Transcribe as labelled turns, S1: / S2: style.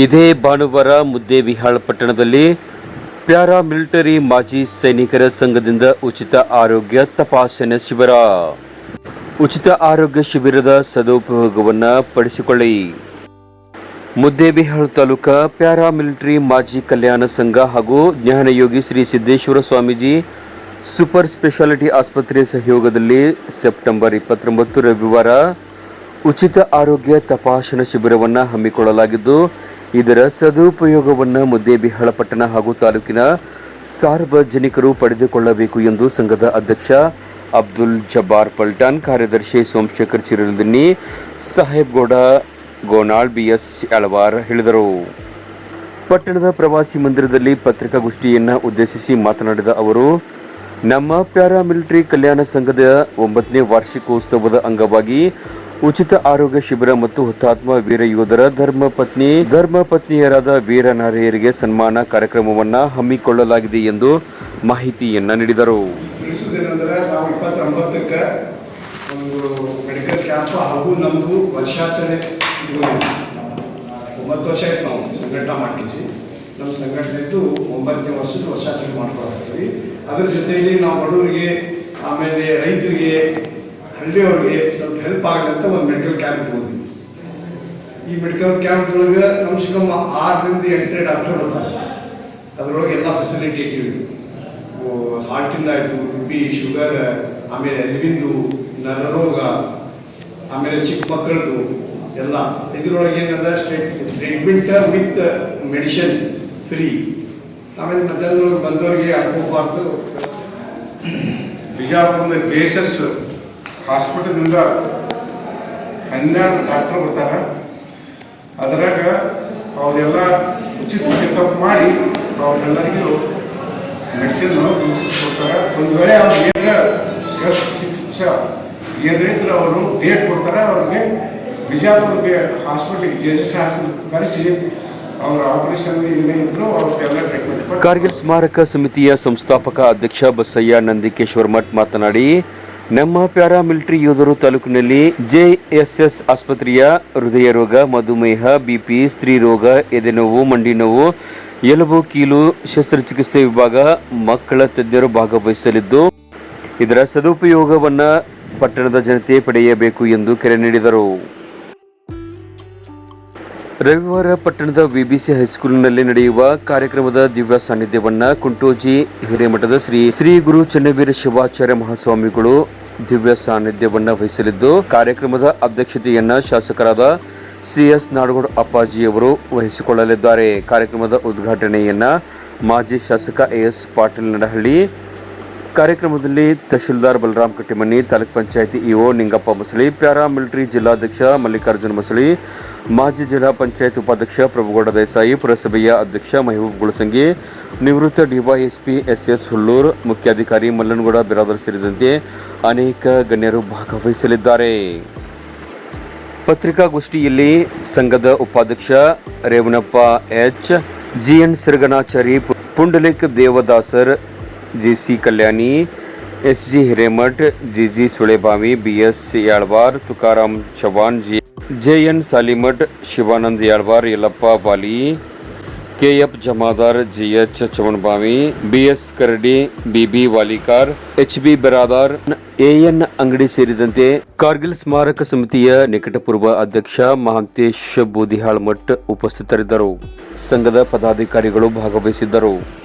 S1: ಇದೇ ಭಾನುವಾರ ಮುದ್ದೇಬಿಹಾಳ್ ಪಟ್ಟಣದಲ್ಲಿ ಪ್ಯಾರಾಮಿಲಿಟರಿ ಮಾಜಿ ಸೈನಿಕರ ಸಂಘದಿಂದ ಉಚಿತ ಆರೋಗ್ಯ ತಪಾಸಣೆ ಶಿಬಿರ. ಉಚಿತ ಆರೋಗ್ಯ ಶಿಬಿರದ ಸದುಪಯೋಗವನ್ನು ಪಡಿಸಿಕೊಳ್ಳಿ. ಮುದ್ದೇಬಿಹಾಳ್ ತಾಲೂಕಾ ಪ್ಯಾರಾಮಿಲಿಟರಿ ಮಾಜಿ ಕಲ್ಯಾಣ ಸಂಘ ಹಾಗೂ ಜ್ಞಾನಯೋಗಿ ಶ್ರೀ ಸಿದ್ದೇಶ್ವರ ಸ್ವಾಮೀಜಿ ಸೂಪರ್ ಸ್ಪೆಷಾಲಿಟಿ ಆಸ್ಪತ್ರೆ ಸಹಯೋಗದಲ್ಲಿ ಸೆಪ್ಟೆಂಬರ್ ಇಪ್ಪತ್ತೊಂಬತ್ತು ರವಿವಾರ ಉಚಿತ ಆರೋಗ್ಯ ತಪಾಸಣಾ ಶಿಬಿರವನ್ನು ಹಮ್ಮಿಕೊಳ್ಳಲಾಗಿದ್ದು ಇದರ ಸದುಪಯೋಗವನ್ನು ಮುದ್ದೇಬಿಹಾಳ ಪಟ್ಟಣ ಹಾಗೂ ತಾಲೂಕಿನ ಸಾರ್ವಜನಿಕರು ಪಡೆದುಕೊಳ್ಳಬೇಕು ಎಂದು ಸಂಘದ ಅಧ್ಯಕ್ಷ ಅಬ್ದುಲ್ ಜಬ್ಬಾರ್ ಪಲ್ಟಾನ್, ಕಾರ್ಯದರ್ಶಿ ಸೋಮಶೇಖರ್ ಚಿರಲ್ದಿನ್ನಿ ಸಾಹೇಬ್ಗೌಡ ಗೋನಾಳ್, ಬಿಎಸ್ ಅಳವಾರ್ ಹೇಳಿದರು. ಪಟ್ಟಣದ ಪ್ರವಾಸಿ ಮಂದಿರದಲ್ಲಿ ಪತ್ರಿಕಾಗೋಷ್ಠಿಯನ್ನು ಉದ್ದೇಶಿಸಿ ಮಾತನಾಡಿದ ಅವರು, ನಮ್ಮ ಪ್ಯಾರಾಮಿಲಿಟರಿ ಕಲ್ಯಾಣ ಸಂಘದ ಒಂಬತ್ತನೇ ವಾರ್ಷಿಕೋತ್ಸವದ ಅಂಗವಾಗಿ ಉಚಿತ ಆರೋಗ್ಯ ಶಿಬಿರ ಮತ್ತು ಹುತಾತ್ಮ ವೀರ ಯೋಧರ ಧರ್ಮ ಪತ್ನಿ, ಧರ್ಮ ವೀರ ನಾರಿಯರಿಗೆ ಸನ್ಮಾನ ಕಾರ್ಯಕ್ರಮವನ್ನು ಹಮ್ಮಿಕೊಳ್ಳಲಾಗಿದೆ ಎಂದು ಮಾಹಿತಿಯನ್ನ ನೀಡಿದರು
S2: ಹಾಗೂ ನಮ್ಮದು ವರ್ಷಾಚರಣೆ. ಒಂಬತ್ತು ವರ್ಷ ಆಯ್ತು ನಾವು ಸಂಘಟನೆ ಮಾಡ್ತೀವಿ ನಮ್ಮ ಸಂಘಟನೆದ್ದು ಒಂಬತ್ತನೇ ವರ್ಷದ ವರ್ಷಾಚರಣೆ ಮಾಡ್ಕೊಳ್ತೀವಿ ಅದರ ಜೊತೆಯಲ್ಲಿ ನಾವು ಬಡವರಿಗೆ, ಆಮೇಲೆ ರೈತರಿಗೆ ಹಳ್ಳಿಯವ್ರಿಗೆ ಸ್ವಲ್ಪ ಹೆಲ್ಪ್ ಆಗಲಿ ಒಂದು ಮೆಡಿಕಲ್ ಕ್ಯಾಂಪ್ ಹೋದ್ವಿ. ಈ ಮೆಡಿಕಲ್ ಕ್ಯಾಂಪ್ ಒಳಗೆ ನಮ್ಮ ಕಮ್ ಆರರಿಂದ ಎಂಟನೇ ಡಾಕ್ಟರ್ ಬರ್ತಾರೆ ಅದರೊಳಗೆ ಎಲ್ಲ ಫೆಸಿಲಿಟಿ ಇಟ್ಟಿವಿ. ಹಾರ್ಟಿಂದ ಆಯಿತು ಬಿ ಶುಗರ್ ಆಮೇಲೆ ಎಲ್ಬಿಂದು ನರರೋಗ ಆಮೇಲೆ ಚಿಕ್ಕ ಮಕ್ಕಳದು, ಎಲ್ಲ. ಇದರೊಳಗೆ ಏನದ ಟ್ರೀಟ್ಮೆಂಟ್ ವಿತ್ ಮೆಡಿಸಿನ್ ಫ್ರೀ ಆಮೇಲೆ ಮಧ್ಯಾಹ್ನದೊಳಗೆ ಬಂದವರಿಗೆ ಅನುಭವಬಾರ್ದು
S3: ಬಿಜಾಪುರದ ಜೇಸಸ್ ಹಾಸ್ಪಿಟಲ್ದಿಂದ ಹನ್ನೆರಡು ಡಾಕ್ಟರ್ ಬರ್ತಾರೆ. ಅದರಾಗ ಅವರೆಲ್ಲ ಉಚಿತ ಚೆಕಪ್ ಮಾಡಿ ಅವರೆಲ್ಲರಿಗೂ ಮೆಡಿಸಿನ್ ಉಚಿತ ಕೊಡ್ತಾರೆ. ಒಂದು ವೇಳೆ ಅವ್ರಿಗೆ ಏನಾರ ಶಸ್ತ್ರಚಿಕಿತ್ಸೆ ಏನಿದ್ರೆ ಅವರು ಡೇಟ್ ಕೊಡ್ತಾರೆ. ಅವ್ರಿಗೆ ಬಿಜಾಪುರಕ್ಕೆ ಹಾಸ್ಪಿಟ್ಲಿಗೆ ಜೆ ಎಸ್ ಎಸ್ ಹಾಸ್ಪಿಟಲ್ ಕರೆಸಿ
S1: ಕಾರ್ಗಿಲ್ ಸ್ಮಾರಕ ಸಮಿತಿಯ ಸಂಸ್ಥಾಪಕ ಅಧ್ಯಕ್ಷ ಬಸಯ್ಯ ನಂದಿಕೇಶ್ವರ ಮಠ್ ಮಾತನಾಡಿ ನಮ್ಮ ಪ್ಯಾರಾ ಮಿಲಿಟರಿ ಯೋಧರು ತಾಲೂಕಿನಲ್ಲಿ ಜೆಎಸ್ಎಸ್ ಆಸ್ಪತ್ರೆಯ ಹೃದಯ ರೋಗ, ಮಧುಮೇಹ ಬಿಪಿ ಸ್ತ್ರೀ ರೋಗ, ಎದೆನೋವು, ಮಂಡಿ ನೋವು, ಎಲುಬು, ಕೀಲು, ಶಸ್ತ್ರಚಿಕಿತ್ಸೆ ವಿಭಾಗ, ಮಕ್ಕಳ ತಜ್ಞರು ಭಾಗವಹಿಸಲಿದ್ದು, ಇದರ ಸದುಪಯೋಗವನ್ನು ಪಟ್ಟಣದ ಜನತೆ ಪಡೆಯಬೇಕು ಎಂದು ಕರೆ ನೀಡಿದರು. ರವಿವಾರ ಪಟ್ಟಣದ ವಿಬಿಸಿ ಹೈಸ್ಕೂಲ್ನಲ್ಲಿ ನಡೆಯುವ ಕಾರ್ಯಕ್ರಮದ ದಿವ್ಯ ಸಾನ್ನಿಧ್ಯವನ್ನು ಕುಂಟೋಜಿ ಹಿರೇಮಠದ ಶ್ರೀ ಶ್ರೀ ಗುರು ಚನ್ನವೀರ ಶಿವಾಚಾರ್ಯ ಮಹಾಸ್ವಾಮಿಗಳು ದಿವ್ಯ ಸಾನ್ನಿಧ್ಯವನ್ನು ವಹಿಸಲಿದ್ದು, ಕಾರ್ಯಕ್ರಮದ ಅಧ್ಯಕ್ಷತೆಯನ್ನು ಶಾಸಕರಾದ ಸಿಎಸ್ ನಾಡಗೌಡ ಅಪ್ಪಾಜಿಯವರು ವಹಿಸಿಕೊಳ್ಳಲಿದ್ದಾರೆ. ಕಾರ್ಯಕ್ರಮದ ಉದ್ಘಾಟನೆಯನ್ನ ಮಾಜಿ ಶಾಸಕ ಎಸ್ ಪಾಟೀಲ್ ನಡಹಳ್ಳಿ ಕಾರ್ಯಕ್ರಮದಲ್ಲಿ ತಹಶೀಲ್ದಾರ್ ಬಲರಾಮ್ ಕಟ್ಟಿಮನಿ, ತಾಲೂಕ್ ಪಂಚಾಯತಿ EO Ningappa Mosali, para military ಜಿಲ್ಲಾಧ್ಯಕ್ಷ ಮಲ್ಲಿಕಾರ್ಜುನ ಮೊಸಳಿ, ಮಾಜಿ ಜಿಲ್ಲಾ ಪಂಚಾಯತ್ ಉಪಾಧ್ಯಕ್ಷ ಪ್ರಭುಗೌಡ ದೇಸಾಯಿ, ಪುರಸಭೆಯ ಅಧ್ಯಕ್ಷ ಮಹಬೂಬ್ ಗುಳಸಂಗಿ, ನಿವೃತ್ತ ಡಿವೈಎಸ್ಪಿ ಎಸ್ ಎಸ್ ಹುಲ್ಲೂರ್, ಮುಖ್ಯಾಧಿಕಾರಿ ಮಲ್ಲನಗೌಡ ಬಿರಾದರ್ ಸೇರಿದಂತೆ ಅನೇಕ ಗಣ್ಯರು ಭಾಗವಹಿಸಲಿದ್ದಾರೆ. ಪತ್ರಿಕಾಗೋಷ್ಠಿಯಲ್ಲಿ ಸಂಘದ ಉಪಾಧ್ಯಕ್ಷ Revanappa H, GN Siraganachari Pundalik Devadasar GC Kalyani S G Hiremath, GG Sulebavi, BS Yalwar, Tukaram Chavan G JN Salimath, Shivanand Yalwar, Yallappa Vali, KF Jamadar, GH B S Karadi, BB Valikar H B Beradar, AN Angadi ಸೇರಿದಂತೆ ಕಾರ್ಗಿಲ್ ಸ್ಮಾರಕ ಸಮಿತಿಯ ನಿಕಟಪೂರ್ವ ಅಧ್ಯಕ್ಷ ಮಹಾಂತೇಶ್ ಬೂದಿಹಾಳ್ ಉಪಸ್ಥಿತರಿದ್ದರು. ಸಂಘದ ಪದಾಧಿಕಾರಿಗಳು ಭಾಗವಹಿಸಿದ್ದರು.